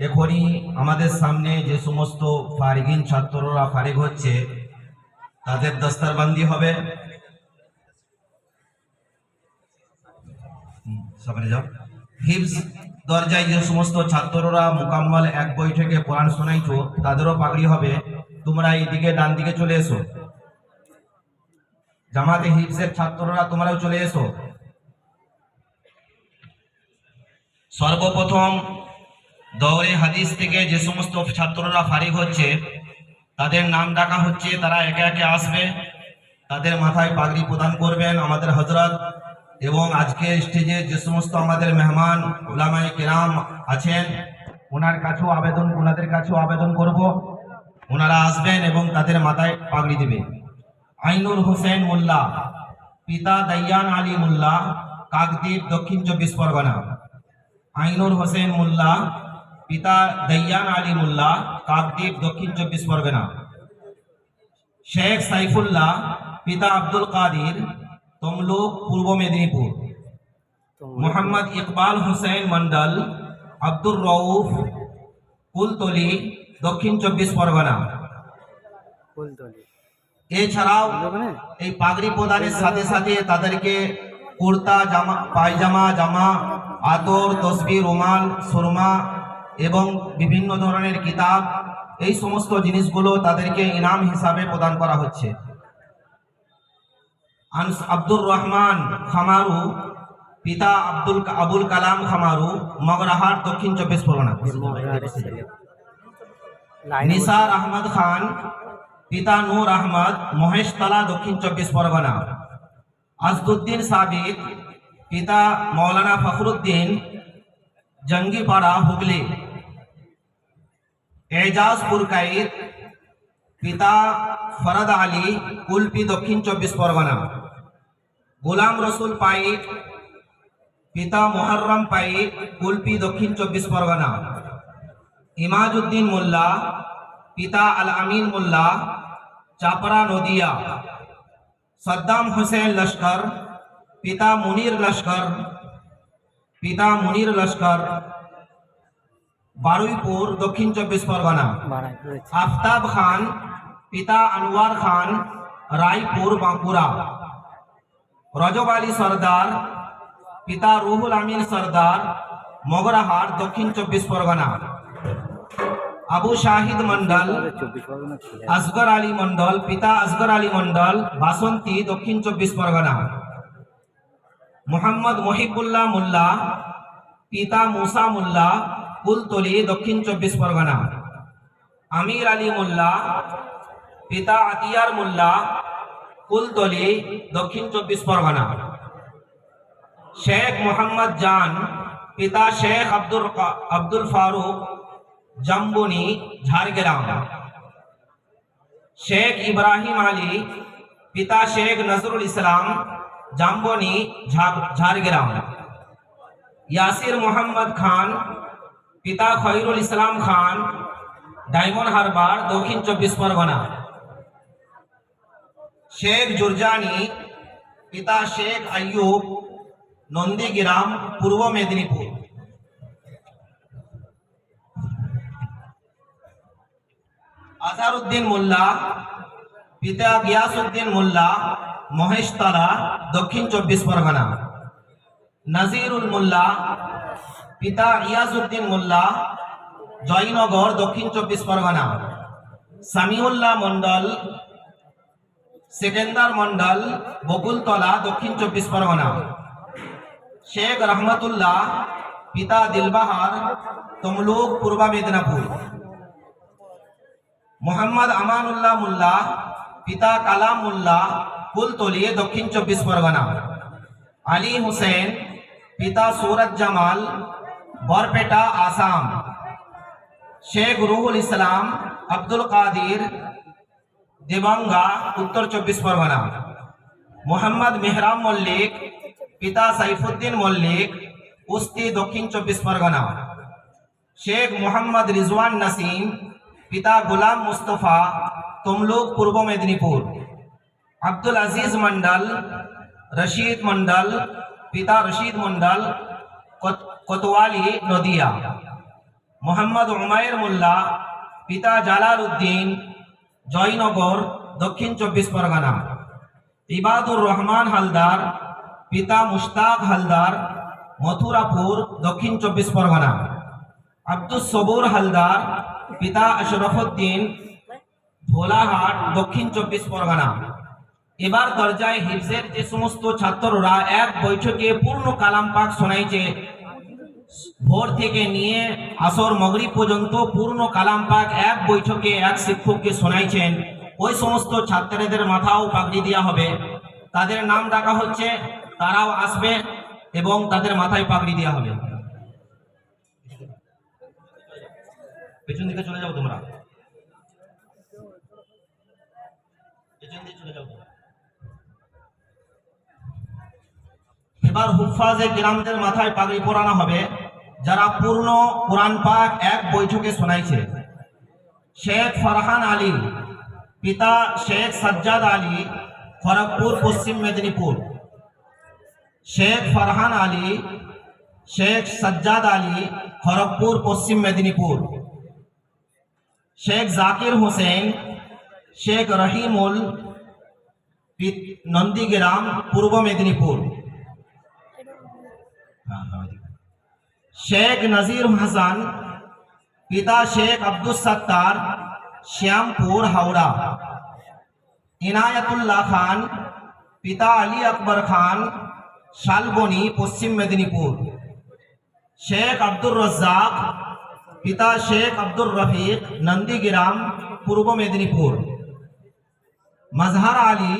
এখনই আমাদের সামনে যে সমস্ত ফারিগিন ছাত্ররা ফারিগ হচ্ছে, তাদের দস্তারবন্দি হবে। দরজায় যে সমস্ত ছাত্ররা মোকাম্মল এক বই থেকে কোরআন শোনাইছো, তাদেরও পাগড়ি হবে। তোমরা এইদিকে ডান দিকে চলে এসো। জামাতে হিফজের ছাত্ররা, তোমরাও চলে এসো। সর্বপ্রথম দৌড়ে হাদিস থেকে যে সমস্ত ছাত্ররা ফারিগ হচ্ছে, তাদের নাম ডাকা হচ্ছে, তারা একে একে আসবে, তাদের মাথায় পাগড়ি প্রদান করবেন আমাদের হজরত এবং আজকে স্টেজে যে সমস্ত আমাদের মেহমান ওলামাই কেরাম আছেন, ওনার কাছেও আবেদন, ওনাদের কাছেও আবেদন করব। ওনারা আসবেন এবং তাদের মাথায় পাগড়ি দেবে। আইনুর হোসেন মোল্লা, পিতা দাইয়ান আলী মোল্লা, কাকদ্বীপ দক্ষিণ চব্বিশ পরগনা। আইনুর হোসেন মোল্লা পিতা দৈয়ান আলী মোল্লা কাকদ্বীপ দক্ষিণ চব্বিশ পরগনা শেখ সাইফুল্লাহ পিতা আব্দুল কাদির তমলুক পূর্ব মেদিনীপুর মোহাম্মদ ইকবাল হোসেন মন্ডল আব্দুর রউফ কুলতলি দক্ষিণ চব্বিশ পরগনা ফুলতলি এছাড়াও ওখানে এই পাগড়ি প্রদানের সাথে সাথে তাদেরকে কুর্তা জামা পায়জামা জামা আতর তসবি রুমাল সুরমা এবং বিভিন্ন ধরনের কিতাব, এই সমস্ত জিনিসগুলো তাদেরকে ইনাম হিসাবে প্রদান করা হচ্ছে। আব্দুর রহমান খামারু, পিতা আব্দুল আবুল কালাম খামারু, মগরাহাট, দক্ষিণ চব্বিশ পরগনা। নিসার আহমদ খান, পিতা নূর আহমদ মহেশতলা দক্ষিণ চব্বিশ পরগনা। আজদুদ্দিন সাবিক পিতা মৌলানা ফখরুদ্দিন, জঙ্গিপাড়া, হুগলি। এজাজ পুরকাইত পিতা ফরদ আলী, কুলপি দক্ষিণ চব্বিশ পরগনা গোলাম রসুল পাইক, পিতা মোহররম পাইক, কুলপি দক্ষিণ চব্বিশ পরগনা ইমাজউদ্দিন মোল্লা, পিতা আল আমিন মোল্লা চাপড়া নদিয়া। সদ্দাম হোসেন লস্কর পিতা মুনির লস্কর পিতা মুনির লস্কর বারুইপুর দক্ষিণ চব্বিশ পরগনা। আফতাব খান পিতা আনোয়ার খান রায়পুর বাঁকুড়া। রজব আলী সর্দার পিতা রুহুল আমিন সর্দার মগরাহাট দক্ষিণ চব্বিশ পরগনা। আবু শাহিদ মন্ডল আসগর আলী মন্ডল পিতা আসগর আলী মন্ডল বাসন্তী দক্ষিণ চব্বিশ পরগনা। মোহাম্মদ মহিবুল্লাহ মোল্লা পিতা মুসা মোল্লা কুলতলি দক্ষিণ চব্বিশ পরগনা। আমির আলী মোল্লা, পিতা আতিয়ার মোল্লা, কুলতলি দক্ষিণ চব্বিশ পরগনা। শেখ মোহাম্মদ জান, পিতা শেখ আব্দুল আব্দুল ফারুক, জম্বুনি, ঝাড়গ্রাম। শেখ ইব্রাহিম আলী, পিতা শেখ নজরুল ইসলাম, জাম্বনি ঝাড়গ্রাম। ইয়াসির মোহাম্মদ খান পিতা খৈরুল ইসলাম খান, ডায়মন্ড হারবার, দক্ষিণ চব্বিশ পরগনা। শেখ জুরজানি, পিতা শেখ আইয়ুব, নন্দীগ্রাম, পূর্ব মেদিনীপুর। আজহারউদ্দিন মোল্লা, পিতা গিয়াসউদ্দিন মোল্লা মহেশতলা দক্ষিণ চব্বিশ পরগনা। নাজিরুল মোল্লা পিতা ইয়াজউদ্দিন মোল্লা, জয়নগর, দক্ষিণ চব্বিশ পরগনা। সামিউল্লাহ মন্ডল সেকেন্দার মন্ডল বকুলতলা, দক্ষিণ চব্বিশ পরগনা। শেখ রহমতুল্লাহ, পিতা দিলবাহার, তমলুক, পূর্ব মেদিনীপুর। মোহাম্মদ আমানুল্লাহ মোল্লা, পিতা কালাম মোল্লা, কুলতলি, দক্ষিণ চব্বিশ পরগনা। আলী হুসেন, পিতা সুরত জামাল বরপেটা আসাম শেখ রুহুল ইসলাম আব্দুল কাদির দেবাঙ্গা উত্তর চব্বিশ পরগনা মোহাম্মদ মেহরাম মল্লিক পিতা সাইফুদ্দিন মল্লিক উস্তি দক্ষিণ চব্বিশ পরগনা শেখ মোহাম্মদ রিজওয়ান নাসিম পিতা গোলাম মুস্তফা তমলুক পূর্ব মেদিনীপুর আব্দুল আজিজ মন্ডল রশিদ মন্ডল পিতা রশিদ মন্ডল কত- কোতোয়ালি নদিয়া। মোহাম্মদ উমায়ের মোল্লা, পিতা জালাল উদ্দিন জয়নগর, দক্ষিণ চব্বিশ পরগনা। ইবাদুর রহমান হালদার, পিতা মুশতাক হালদার, মথুরাপুর, দক্ষিণ চব্বিশ পরগনা। আব্দুস সবুর হালদার, পিতা আশরফুদ্দিন ভোলাহাট, দক্ষিণ চব্বিশ পরগনা। এবার দরজায় হিফজের যে সমস্ত ছাত্ররা এক বৈঠকে পূর্ণ কালাম পাক শোনাইছে ভোর থেকে নিয়ে আসর মগরিব পর্যন্ত পূর্ণ কালাম পাক এক বৈঠকে এক শিক্ষককে শোনাইছেন। ওই সমস্ত ছাত্রদের মাথাও পাগড়ি দেওয়া হবে। তাদের নাম ডাকা হচ্ছে, তারাও আসবে এবং তাদের মাথায় পাগড়ি দেওয়া হবে। পেছন দিকে চলে যাও তোমরা। পেছন দিকে চলে যাও তোমরা। এবার হুফাজে কিরামদের মাথায় পাগড়ি পরানো হবে, যারা পূর্ণ কোরআন পাক এক বৈঠকে শোনাইছে। শেখ ফরহান আলী, পিতা শেখ সাজ্জাদ আলী, খড়গপুর, পশ্চিম মেদিনীপুর। শেখ ফরহান আলী, শেখ সাজ্জাদ আলী, খড়গপুর, পশ্চিম মেদিনীপুর। শেখ জাকির হোসেন, শেখ রহিমুল, পি- নন্দীগ্রাম, পূর্ব মেদিনীপুর। শেখ নজির হাসান পিতা শেখ আব্দুল সত্তার শ্যামপুর হাওড়া ইনায়তুল্লাহ খান পিতা আলী আকবর খান শালবনি পশ্চিম মেদিনীপুর শেখ আব্দুর রজ্জাক পিতা শেখ আব্দুর রফিক নন্দীগ্রাম পূর্ব মেদিনীপুর মজহার আলী